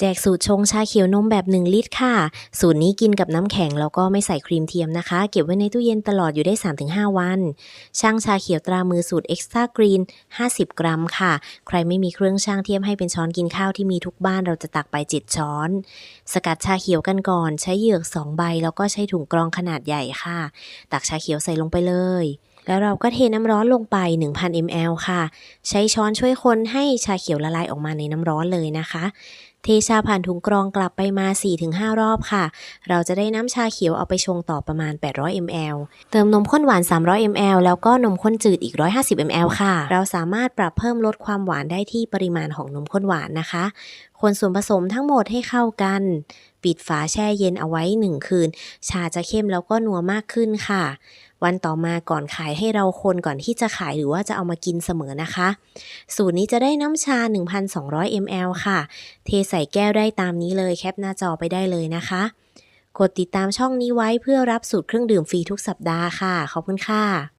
แจกสูตรชงชาเขียวนมแบบ 1 ลิตรค่ะ สูตรนี้กินกับน้ำแข็งแล้วก็ไม่ใส่ครีมเทียมนะคะ เก็บไว้ในตู้เย็นตลอดอยู่ได้ 3-5 วัน ช่างชาเขียวตรามือสูตร Extra Green 50 กรัมค่ะ ใครไม่มีเครื่องช่างเทียมให้เป็นช้อนกินข้าวที่มีทุกบ้านเราจะตักไป7ช้อน สกัดชาเขียวกันก่อน ใช้เหยือก 2 ใบ แล้วก็ใช้ถุงกรองขนาดใหญ่ค่ะ ตักชาเขียวใส่ลงไปเลย แล้วเราก็เทน้ำร้อนลงไป 1,000 ml ค่ะ ใช้ช้อนช่วยคนให้ชาเขียวละลายออกมาในน้ำร้อนเลยนะคะ เทชาผ่านถุงกรองกลับไปมา 4-5 รอบค่ะ เราจะได้น้ำชาเขียวเอาไปชงต่อประมาณ 800 ml เติมนมข้นหวาน 300 ml แล้วก็นมข้นจืดอีก 150 ml ค่ะ เราสามารถปรับเพิ่มลดความหวานได้ที่ปริมาณของนมข้นหวานนะคะ คนส่วนผสมทั้งหมดให้เข้ากัน ปิดฝาแช่เย็นเอาไว้ 1 คืน ชาจะเข้มแล้วก็นัวมากขึ้นค่ะ วันต่อมาก่อนขายให้เราคนก่อนที่จะขายหรือว่าจะเอามากินเสมอนะคะ สูตรนี้จะได้น้ำชา 1,200 ml ค่ะ เทใส่แก้วได้ตามนี้เลยแคปหน้าจอไปได้เลยนะคะ กดติดตามช่องนี้ไว้เพื่อรับสูตรเครื่องดื่มฟรีทุกสัปดาห์ค่ะ ขอบคุณค่ะ